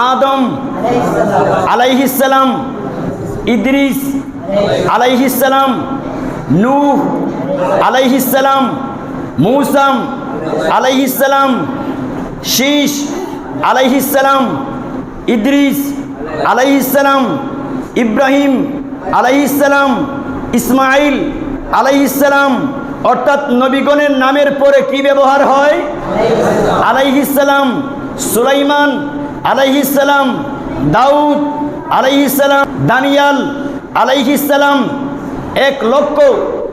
আদম আলাইহিসালাম ইদ্রিস আলাইহিসালাম নূহ আলাইহিসালাম মৌসাম আলাইহিসালাম শীষ আলাইহিসালাম ইদ্রিস আলাইহিসালাম ইব্রাহিম আলাইহিসালাম ইসমাইল আলাইহিসালাম অর্থাৎ নবীগণের নামের পরে কি ব্যবহার হয়? আলাইহিসালাম সুলাইমান আলাইহিসালাম দাউদ আলাইহিসালাম দানিয়াল আলাইহিসালাম এক লক্ষ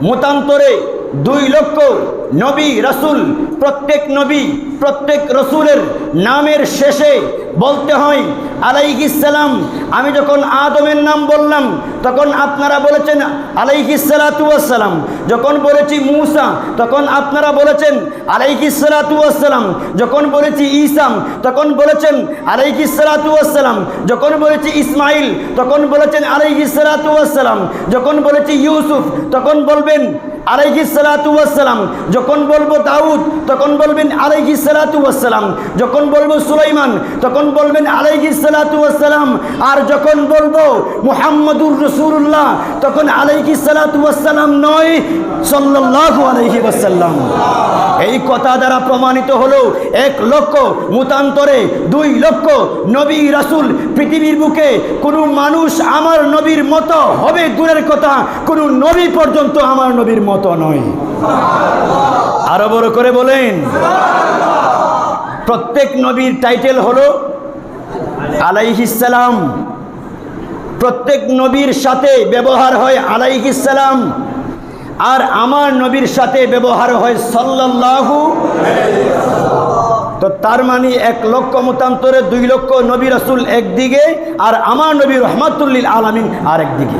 মতান্তরে দুই লক্ষ নবী, রাসূল, প্রত্যেক নবী, প্রত্যেক রসুলের নামের শেষে বলতে হয় আলাইহিসালাম আমি যখন আদমের নাম বললাম, তখন আপনারা বলেছেন আলাইহিসালাতুয়াসালাম যখন বলেছি মূসা, তখন আপনারা বলেছেন আলাইহিসালাতুয়াসালাম যখন বলেছি ঈসাম তখন বলেছেন আলাইহিসালাতুয়াসালাম যখন বলেছি ইসমাইল তখন বলেছেন আলাইহিসালাতুয়াসালাম যখন বলেছি ইউসুফ, তখন বলবেন আলাইহিসালাতুয়াসালাম যখন বলব দাউদ, তখন বলবেন আলাইহি সালাতু আলাইহিসালাতুয়াসালাম যখন বলব সুলাইমান, তখন বলবেন আলাইহি সালাতু আলাইহিসালাতুয়াসালাম আর যখন বলব মুহাম্মদুর রসুল্লাহ তখন আলাইহি সালাতু আলাইহিসালাতুয়াসালাম নয়, সাল্লাল্লাহু আলাইহি ওয়াসাল্লাম। এই কথা দ্বারা প্রমাণিত হলো, এক লক্ষ, মতান্তরে দুই লক্ষ নবী রাসূল পৃথিবীর বুকে কোনো মানুষ আমার নবীর মতো হবে দূরের কথা, কোনো নবী পর্যন্ত আমার নবীর মতো নয়। আরও বড় করে বলেন। প্রত্যেক নবীর টাইটেল হলো আলাইহিসালাম প্রত্যেক নবীর সাথে ব্যবহার হয় আলাইহিসালাম আর আমার নবীর সাথে ব্যবহার হয় সাল্লাল্লাহু তো তার মানে এক লক্ষ মতান্তরে দুই লক্ষ নবী রাসূল একদিকে, আর আমার নবী রহমাতুল্লিল আলামিন আর একদিকে